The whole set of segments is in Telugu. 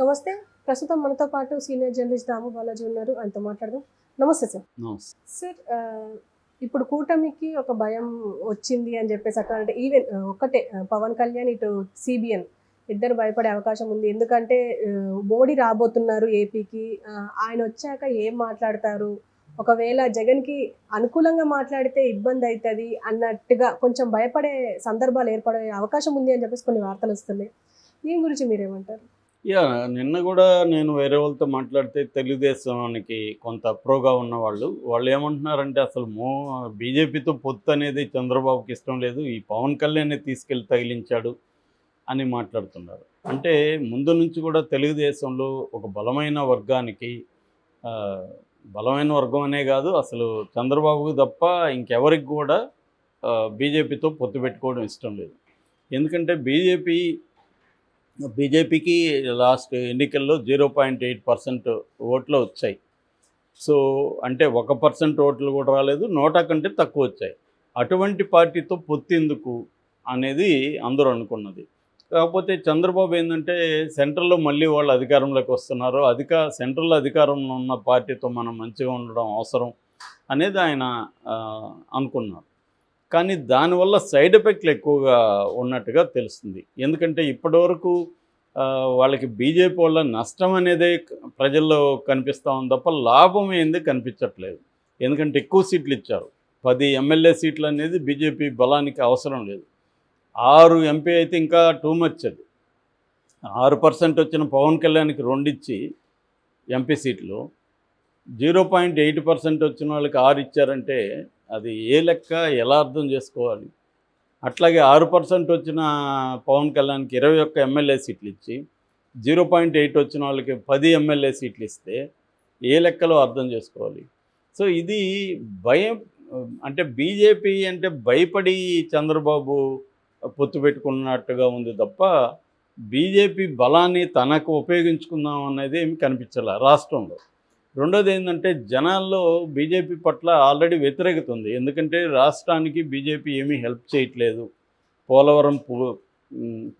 నమస్తే. ప్రస్తుతం మనతో పాటు సీనియర్ జర్నలిస్ట్ దాము బాలాజీ ఉన్నారు. ఆయనతో మాట్లాడదాం. నమస్తే సార్. సార్ ఇప్పుడు కూటమికి ఒక భయం వచ్చింది అని చెప్పేసి అట్లా అంటే ఈవెన్ ఒక్కటే పవన్ కళ్యాణ్ ఇటు సిబిఎన్ ఇద్దరు భయపడే అవకాశం ఉంది. ఎందుకంటే మోడీ రాబోతున్నారు ఏపీకి. ఆయన వచ్చాక ఏం మాట్లాడతారు? ఒకవేళ జగన్కి అనుకూలంగా మాట్లాడితే ఇబ్బంది అవుతుంది అన్నట్టుగా కొంచెం భయపడే సందర్భాలు ఏర్పడే అవకాశం ఉంది అని చెప్పేసి కొన్ని వార్తలు వస్తున్నాయి. దీని గురించి మీరేమంటారు? యా నిన్న కూడా నేను వేరే వాళ్ళతో మాట్లాడితే తెలుగుదేశానికి కొంత ప్రోగా ఉన్న వాళ్ళు వాళ్ళు ఏమంటున్నారంటే అసలు మో బీజేపీతో పొత్తు అనేది చంద్రబాబుకి ఇష్టం లేదు ఈ పవన్ కళ్యాణ్ తీసుకెళ్ళి తగిలించాడు అని మాట్లాడుతున్నారు. అంటే ముందు నుంచి కూడా తెలుగుదేశంలో ఒక బలమైన వర్గానికి బలమైన వర్గం అనే కాదు అసలు చంద్రబాబుకు తప్ప ఇంకెవరికి కూడా బీజేపీతో పొత్తు పెట్టుకోవడం ఇష్టం లేదు. ఎందుకంటే బీజేపీ బీజేపీకి లాస్ట్ ఎన్నికల్లో జీరో పాయింట్ ఎయిట్ పర్సెంట్ ఓట్లు వచ్చాయి. సో అంటే ఒక పర్సెంట్ ఓట్లు కూడా రాలేదు నోటా కంటే తక్కువ వచ్చాయి. అటువంటి పార్టీతో పొత్తెందుకు అనేది అందరూ అనుకున్నది. కాకపోతే చంద్రబాబు ఏంటంటే సెంట్రల్లో మళ్ళీ వాళ్ళు అధికారంలోకి వస్తున్నారు. అధిక సెంట్రల్ అధికారంలో ఉన్న పార్టీతో మనం మంచిగా ఉండడం అవసరం అనేది ఆయన అనుకున్నారు. కానీ దానివల్ల సైడ్ ఎఫెక్ట్లు ఎక్కువగా ఉన్నట్టుగా తెలుస్తుంది. ఎందుకంటే ఇప్పటివరకు వాళ్ళకి బీజేపీ వల్ల నష్టం అనేదే ప్రజల్లో కనిపిస్తూ ఉంది తప్ప లాభం ఏంది కనిపించట్లేదు. ఎందుకంటే ఎక్కువ సీట్లు ఇచ్చారు. పది ఎమ్మెల్యే సీట్లు అనేది బీజేపీ బలానికి అవసరం లేదు. ఆరు ఎంపీ అయితే ఇంకా టూ మచ్ అది. ఆరు పర్సెంట్ వచ్చిన పవన్ కళ్యాణ్కి రెండు ఇచ్చి ఎంపీ సీట్లు. జీరో పాయింట్ ఎయిట్ పర్సెంట్ వచ్చిన వాళ్ళకి ఆరు ఇచ్చారంటే అది ఏ లెక్క ఎలా అర్థం చేసుకోవాలి? అట్లాగే ఆరు పర్సెంట్ వచ్చిన పవన్ కళ్యాణ్కి ఇరవై ఒక్క ఎమ్మెల్యే సీట్లు ఇచ్చి జీరో పాయింట్ ఎయిట్ వచ్చిన వాళ్ళకి పది ఎమ్మెల్యే సీట్లు ఇస్తే ఏ లెక్కలో అర్థం చేసుకోవాలి? సో ఇది భయం అంటే బీజేపీ అంటే భయపడి చంద్రబాబు పొత్తు పెట్టుకున్నట్టుగా ఉంది తప్ప బీజేపీ బలాన్ని తనకు ఉపయోగించుకుందాం అనేది ఏమి కనిపించలే రాష్ట్రంలో. రెండోది ఏంటంటే జనాల్లో బీజేపీ పట్ల ఆల్రెడీ వ్యతిరేకత ఉంది. ఎందుకంటే రాష్ట్రానికి బీజేపీ ఏమీ హెల్ప్ చేయట్లేదు. పోలవరం పూ-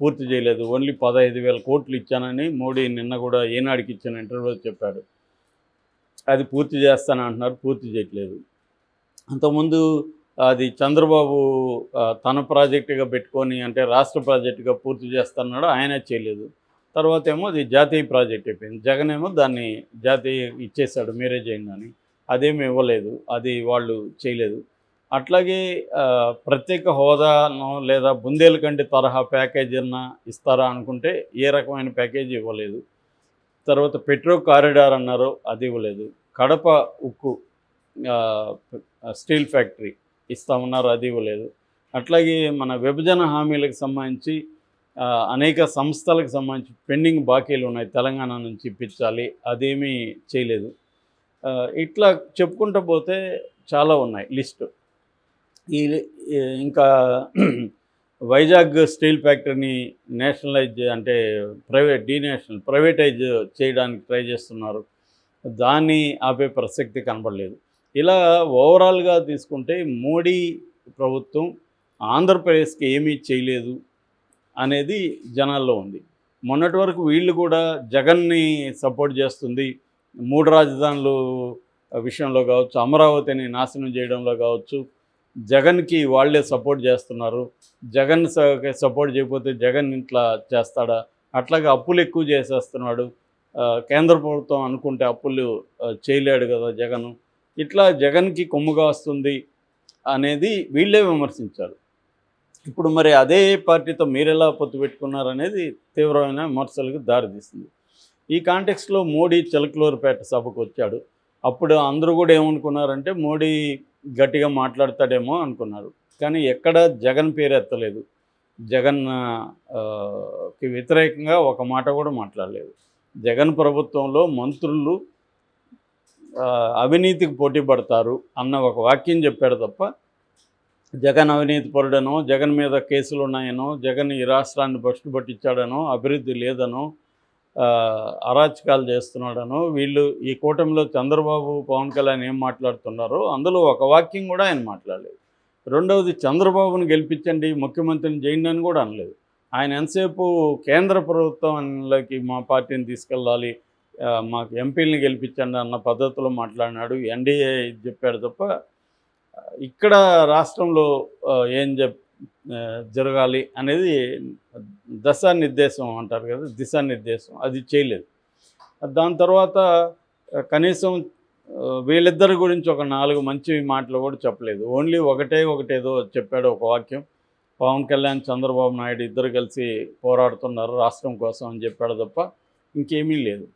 పూర్తి చేయలేదు. ఓన్లీ పదహైదు వేల కోట్లు ఇచ్చానని మోడీ నిన్న కూడా ఏనాడికి ఇచ్చిన ఇంటర్వ్యూలో చెప్పాడు. అది పూర్తి చేస్తానంటున్నారు పూర్తి చేయట్లేదు. అంతకుముందు అది చంద్రబాబు తన ప్రాజెక్టుగా పెట్టుకొని అంటే రాష్ట్ర ప్రాజెక్టుగా పూర్తి చేస్తున్నాడు ఆయన చేయలేదు. తర్వాత ఏమో అది జాతీయ ప్రాజెక్ట్ అయిపోయింది. జగన్ ఏమో దాన్ని జాతీయ ఇచ్చేసాడు మీరే చేయండి అని. అదేమి ఇవ్వలేదు అది వాళ్ళు చేయలేదు. అట్లాగే ప్రత్యేక హోదాను లేదా బుందేలకంటి తరహా ప్యాకేజీ ఇస్తారా అనుకుంటే ఏ రకమైన ప్యాకేజీ ఇవ్వలేదు. తర్వాత పెట్రో కారిడార్ అన్నారు అది ఇవ్వలేదు. కడప ఉక్కు స్టీల్ ఫ్యాక్టరీ ఇస్తామన్నారు అది ఇవ్వలేదు. అట్లాగే మన విభజన హామీలకు సంబంధించి అనేక సంస్థలకు సంబంధించి పెండింగ్ బాకీలు ఉన్నాయి. తెలంగాణ నుంచి ఇప్పించాలి. అదేమీ చేయలేదు. ఇట్లా చెప్పుకుంటూ పోతే చాలా ఉన్నాయి లిస్టు. ఈ ఈ ఇంకా వైజాగ్ స్టీల్ ఫ్యాక్టరీని నేషనలైజ్ అంటే ప్రైవేట్ డీనేషనల్ ప్రైవేటైజ్ చేయడానికి ట్రై చేస్తున్నారు. దాన్ని ఆపే ప్రసక్తి కనబడలేదు. ఇలా ఓవరాల్గా తీసుకుంటే మోడీ ప్రభుత్వం ఆంధ్రప్రదేశ్కి ఏమీ చేయలేదు. అనేది జనాల్లో ఉంది. మొన్నటి వరకు వీళ్ళు కూడా జగన్ని సపోర్ట్ చేస్తుంది. మూడు రాజధానులు విషయంలో కావచ్చు అమరావతిని నాశనం చేయడంలో కావచ్చు జగన్కి వాళ్ళే సపోర్ట్ చేస్తున్నారు. జగన్ స- సపోర్ట్ చేయకపోతే జగన్ ఇంట్లో చేస్తాడా? అట్లాగే అప్పులు ఎక్కువ చేసేస్తున్నాడు. కేంద్ర ప్రభుత్వం అనుకుంటే అప్పులు చేయలేడు కదా జగన్. ఇట్లా జగన్కి కొమ్ముగా వస్తుంది అనేది వీళ్ళే విమర్శించారు. ఇప్పుడు మరి అదే పార్టీతో మీరెలా పొత్తు పెట్టుకున్నారనేది తీవ్రమైన విమర్శలకు దారితీస్తుంది ఈ కాంటెక్స్లో మోడీ చిలకలూరుపేట సభకు వచ్చాడు. అప్పుడు అందరూ కూడా ఏమనుకున్నారంటే మోడీ గట్టిగా మాట్లాడతాడేమో అనుకున్నారు. కానీ ఎక్కడ జగన్ పేరు ఎత్తలేదు. జగన్కి వ్యతిరేకంగా ఒక మాట కూడా మాట్లాడలేదు. జగన్ ప్రభుత్వంలో మంత్రులు అవినీతికి పోటీ పడతారు అన్న ఒక వాక్యం చెప్పాడు తప్ప జగన్ అవినీతి పరుడను జగన్ మీద కేసులు ఉన్నాయను జగన్ ఈ రాష్ట్రాన్ని బస్టు పట్టించాడనో అభివృద్ధి లేదనో అరాచకాలు చేస్తున్నాడనో వీళ్ళు ఈ కూటమిలో చంద్రబాబు పవన్ కళ్యాణ్ ఏం మాట్లాడుతున్నారో అందులో ఒక వాక్యం కూడా ఆయన మాట్లాడలేదు. రెండవది చంద్రబాబును గెలిపించండి ముఖ్యమంత్రిని చేయండి అని కూడా అనలేదు. ఆయన ఎంతసేపు కేంద్ర ప్రభుత్వంలోకి మా పార్టీని తీసుకెళ్ళాలి మాకు ఎంపీలను గెలిపించండి అన్న పద్ధతిలో మాట్లాడినాడు ఎన్డీఏ చెప్పాడు తప్ప ఇక్కడ రాష్ట్రంలో ఏం చెప్ జరగాలి అనేది దశానిర్దేశం అంటారు కదా దిశానిర్దేశం అది చేయలేదు. దాని తర్వాత కనీసం వీళ్ళిద్దరి గురించి ఒక నాలుగు మంచి మాటలు కూడా చెప్పలేదు. ఓన్లీ ఒకటే ఒకటేదో చెప్పాడు ఒక వాక్యం. పవన్ కళ్యాణ్ చంద్రబాబు నాయుడు ఇద్దరు కలిసి పోరాడుతున్నారు రాష్ట్రం కోసం అని చెప్పాడు తప్ప ఇంకేమీ లేదు.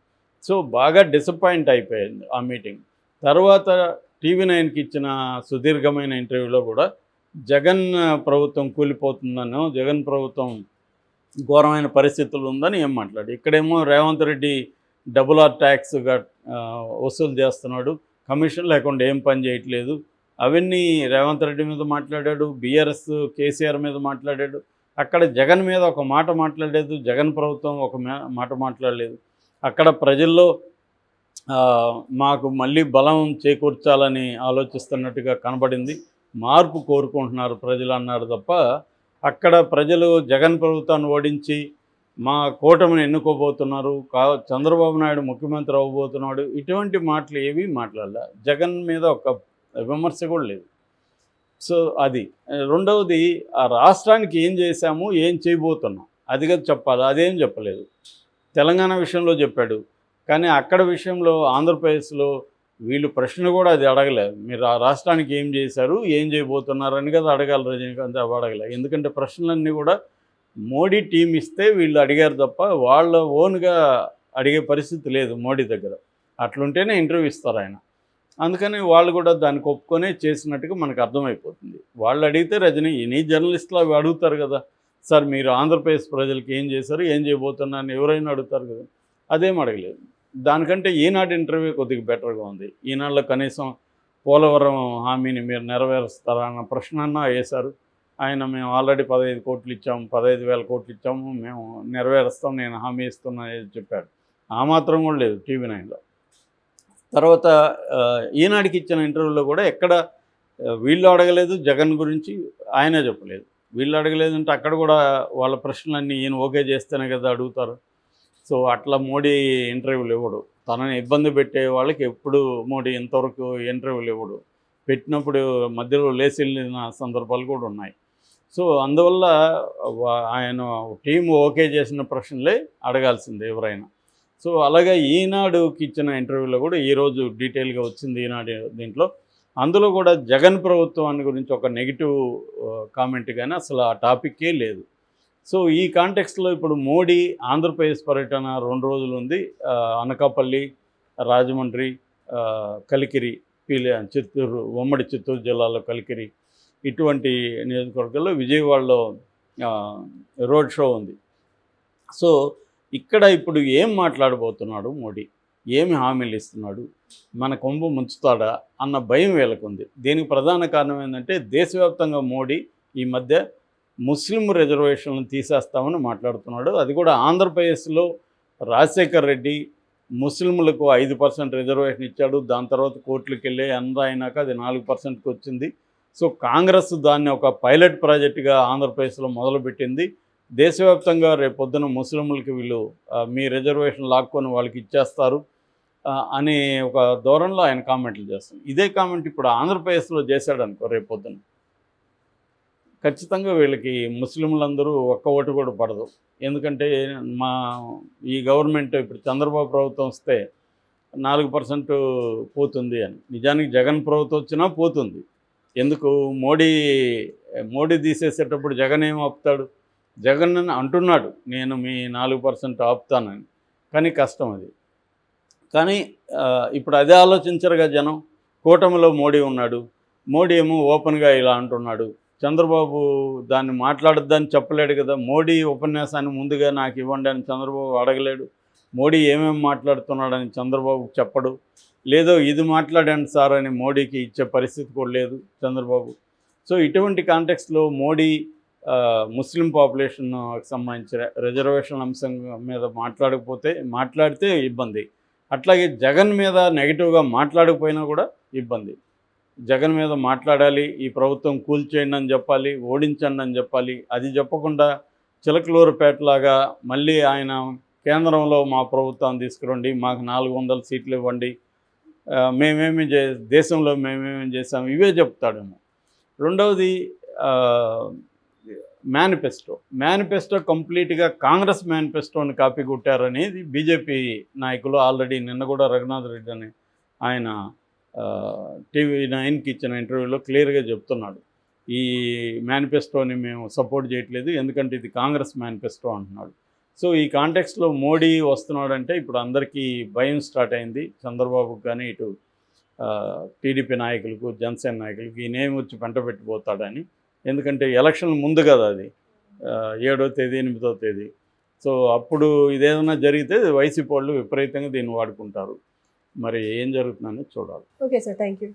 సో బాగా డిసప్పాయింట్ అయిపోయింది ఆ మీటింగ్ తర్వాత టీవీ నైన్కి ఇచ్చిన సుదీర్ఘమైన ఇంటర్వ్యూలో కూడా జగన్ ప్రభుత్వం కూలిపోతుందనో జగన్ ప్రభుత్వం ఘోరమైన పరిస్థితులు ఉందని ఏం మాట్లాడు ఇక్కడేమో రేవంత్ రెడ్డి డబుల్ ఆర్ ట్యాక్స్గా వసూలు చేస్తున్నాడు. కమిషన్ లేకుండా ఏం పని చేయట్లేదు. అవన్నీ రేవంత్ రెడ్డి మీద మాట్లాడాడు బీఆర్ఎస్ కేసీఆర్ మీద మాట్లాడాడు. అక్కడ జగన్ మీద ఒక మాట మాట్లాడలేదు జగన్ ప్రభుత్వం ఒక మాట మాట్లాడలేదు. అక్కడ ప్రజల్లో మాకు మళ్ళీ బలం చేకూర్చాలని ఆలోచిస్తున్నట్టుగా కనబడింది. మార్పు కోరుకుంటున్నారు ప్రజలు అన్నారు తప్ప అక్కడ ప్రజలు జగన్ ప్రభుత్వాన్ని ఓడించి మా కూటమిని ఎన్నుకోబోతున్నారు. కా చంద్రబాబు నాయుడు ముఖ్యమంత్రి అవ్వబోతున్నాడు. ఇటువంటి మాటలు ఏవి మాట్లాడలే. జగన్ మీద ఒక విమర్శ కూడా లేదు. సో అది. రెండవది ఆ రాష్ట్రానికి ఏం చేశాము ఏం చేయబోతున్నాం? అది కదా చెప్పాలి అదేం చెప్పలేదు. తెలంగాణ విషయంలో చెప్పాడు. కానీ అక్కడ విషయంలో ఆంధ్రప్రదేశ్లో వీళ్ళు ప్రశ్న కూడా అది అడగలేదు మీరు ఆ రాష్ట్రానికి ఏం చేశారు ఏం చేయబోతున్నారని కదా అడగాలి రజనీకాంత్ అవి అడగలే. ఎందుకంటే ప్రశ్నలన్నీ కూడా మోడీ టీం ఇస్తే వీళ్ళు అడిగారు తప్ప వాళ్ళ ఓన్గా అడిగే పరిస్థితి లేదు మోడీ దగ్గర. అట్లుంటేనే ఇంటర్వ్యూ ఇస్తారు ఆయన. అందుకని వాళ్ళు కూడా దాన్ని ఒప్పుకొనే చేసినట్టుగా మనకు అర్థమైపోతుంది. వాళ్ళు అడిగితే రజనీ ఎనీ జర్నలిస్టులు అవి అడుగుతారు కదా సార్ మీరు ఆంధ్రప్రదేశ్ ప్రజలకి ఏం చేశారు ఏం చేయబోతున్నారని ఎవరైనా అడుగుతారు కదా. అదేం అడగలేదు. దానికంటే ఈనాడు ఇంటర్వ్యూ కొద్దిగా బెటర్గా ఉంది. ఈనాడులో కనీసం పోలవరం హామీని మీరు నెరవేరుస్తారా అన్న ప్రశ్న అన్నా వేశారు. ఆయన మేము ఆల్రెడీ పదహైదు కోట్లు ఇచ్చాము పదహైదు వేల కోట్లు ఇచ్చాము మేము నెరవేరుస్తాం నేను హామీ ఇస్తున్నా చెప్పాడు. ఆ మాత్రం కూడా లేదు టీవీ నైన్లో. తర్వాత ఈనాడికి ఇచ్చిన ఇంటర్వ్యూలో కూడా ఎక్కడ వీళ్ళు అడగలేదు జగన్ గురించి ఆయనే చెప్పలేదు. వీళ్ళు అడగలేదంటే అక్కడ కూడా వాళ్ళ ప్రశ్నలన్నీ ఈయన ఓకే చేస్తేనే కదా అడుగుతారు. సో అట్లా మోడీ ఇంటర్వ్యూలు ఇవ్వడు. తనని ఇబ్బంది పెట్టే వాళ్ళకి ఎప్పుడు మోడీ ఇంతవరకు ఇంటర్వ్యూలు ఇవ్వడు. పెట్టినప్పుడు మధ్యలో లేచి వెళ్ళిన సందర్భాలు కూడా ఉన్నాయి. సో అందువల్ల ఆయన టీం ఓకే చేసిన ప్రశ్నలే అడగాల్సిందే ఎవరైనా. సో అలాగే ఈనాడుకి ఇచ్చిన ఇంటర్వ్యూలో కూడా ఈరోజు డీటెయిల్గా వచ్చింది ఈనాడు దీంట్లో. అందులో కూడా జగన్ ప్రభుత్వాన్ని గురించి ఒక నెగిటివ్ కామెంట్ కానీ అసలు ఆ టాపిక్కే లేదు. సో ఈ కాంటెక్స్లో ఇప్పుడు మోడీ ఆంధ్రప్రదేశ్ పర్యటన రెండు రోజులు ఉంది. అనకాపల్లి రాజమండ్రి కలికిరి పీలే చిత్తూరు ఉమ్మడి చిత్తూరు జిల్లాలో కలికిరి ఇటువంటి నియోజకవర్గాల్లో విజయవాడలో రోడ్ షో ఉంది. సో ఇక్కడ ఇప్పుడు ఏం మాట్లాడబోతున్నాడు మోడీ? ఏమి హామీలు ఇస్తున్నాడు? మన కొంపు ముంచుతాడా? అన్న భయం వీళ్ళకుంది. దీనికి ప్రధాన కారణం ఏంటంటే దేశవ్యాప్తంగా మోడీ ఈ మధ్య ముస్లిం రిజర్వేషన్లను తీసేస్తామని మాట్లాడుతున్నాడు. అది కూడా ఆంధ్రప్రదేశ్లో రాజశేఖర్ రెడ్డి ముస్లింలకు ఐదు పర్సెంట్ రిజర్వేషన్ ఇచ్చాడు. దాని తర్వాత కోర్టులకు వెళ్ళి ఎంత అయినాక అది నాలుగు పర్సెంట్కి వచ్చింది. సో కాంగ్రెస్ దాన్ని ఒక పైలట్ ప్రాజెక్టుగా ఆంధ్రప్రదేశ్లో మొదలుపెట్టింది. దేశవ్యాప్తంగా రేపు పొద్దున ముస్లింలకి వీళ్ళు మీ రిజర్వేషన్ లాక్కొని వాళ్ళకి ఇచ్చేస్తారు అనే ఒక ధోరణిలో ఆయన కామెంట్లు చేస్తాం ఇదే కామెంట్ ఇప్పుడు ఆంధ్రప్రదేశ్లో చేశాడు అనుకో రేపు ఖచ్చితంగా వీళ్ళకి ముస్లింలందరూ ఒక్క ఓటు కూడా పడదు. ఎందుకంటే మా ఈ గవర్నమెంట్ ఇప్పుడు చంద్రబాబు ప్రభుత్వం వస్తే నాలుగు పర్సెంట్ పోతుంది అని. నిజానికి జగన్ ప్రభుత్వం వచ్చినా పోతుంది. ఎందుకు? మోడీ మోడీ తీసేసేటప్పుడు జగన్ ఏం ఆపుతాడు? జగన్ అని అంటున్నాడు నేను మీ నాలుగు పర్సెంట్ ఆపుతానని. కానీ కష్టం అది. కానీ ఇప్పుడు అదే ఆలోచించరుగా జనం? కూటమిలో మోడీ ఉన్నాడు. మోడీ ఏమో ఓపెన్గా ఇలా అంటున్నాడు. చంద్రబాబు దాన్ని మాట్లాడొద్దని చెప్పలేడు కదా. మోడీ ఉపన్యాసాన్ని ముందుగా నాకు ఇవ్వండి అని చంద్రబాబు అడగలేడు. మోడీ ఏమేమి మాట్లాడుతున్నాడని చంద్రబాబు చెప్పడు. లేదో ఇది మాట్లాడండి సార్ అని మోడీకి ఇచ్చే పరిస్థితి కూడా లేదు చంద్రబాబు. సో ఇటువంటి కాంటెక్స్లో మోడీ ముస్లిం పాపులేషన్ సంబంధించిన రిజర్వేషన్ అంశం మీద మాట్లాడకపోతే మాట్లాడితే ఇబ్బంది. అట్లాగే జగన్ మీద నెగిటివ్గా మాట్లాడకపోయినా కూడా ఇబ్బంది. జగన్ మీద మాట్లాడాలి ఈ ప్రభుత్వం కూల్చేయండి అని చెప్పాలి ఓడించండి అని చెప్పాలి అది చెప్పకుండా చిలకలూరుపేటలాగా మళ్ళీ ఆయన కేంద్రంలో మా ప్రభుత్వాన్ని తీసుకురండి మాకు నాలుగు వందల సీట్లు ఇవ్వండి మేమేమి చే దేశంలో మేమేమి చేసాం ఇవే చెప్తాడేమో. రెండవది మేనిఫెస్టో. మేనిఫెస్టో కంప్లీట్గా కాంగ్రెస్ మేనిఫెస్టోని కాపీ కొట్టారనేది బీజేపీ నాయకులు ఆల్రెడీ నిన్న కూడా రఘునాథ్ రెడ్డి అని ఆయన టీవీ నైన్కి ఇచ్చిన ఇంటర్వ్యూలో క్లియర్గా చెప్తున్నాడు. ఈ మేనిఫెస్టోని మేము సపోర్ట్ చేయట్లేదు ఎందుకంటే ఇది కాంగ్రెస్ మేనిఫెస్టో అంటున్నాడు. సో ఈ కాంటెక్స్లో మోడీ వస్తున్నాడంటే ఇప్పుడు అందరికీ భయం స్టార్ట్ అయింది. చంద్రబాబుకు కానీ ఇటు టీడీపీ నాయకులకు జనసేన నాయకులకు ఈ నేమ్ వచ్చి పంట పెట్టిపోతాడని. ఎందుకంటే ఎలక్షన్ ముందు కదా అది ఏడో తేదీ ఎనిమిదో తేదీ. సో అప్పుడు ఇదేదైనా జరిగితే వైసీపీ వాళ్ళు విపరీతంగా దీన్ని వాడుకుంటారు. మరి ఏం జరుగుతుందని చూడాలి. Okay sir thank you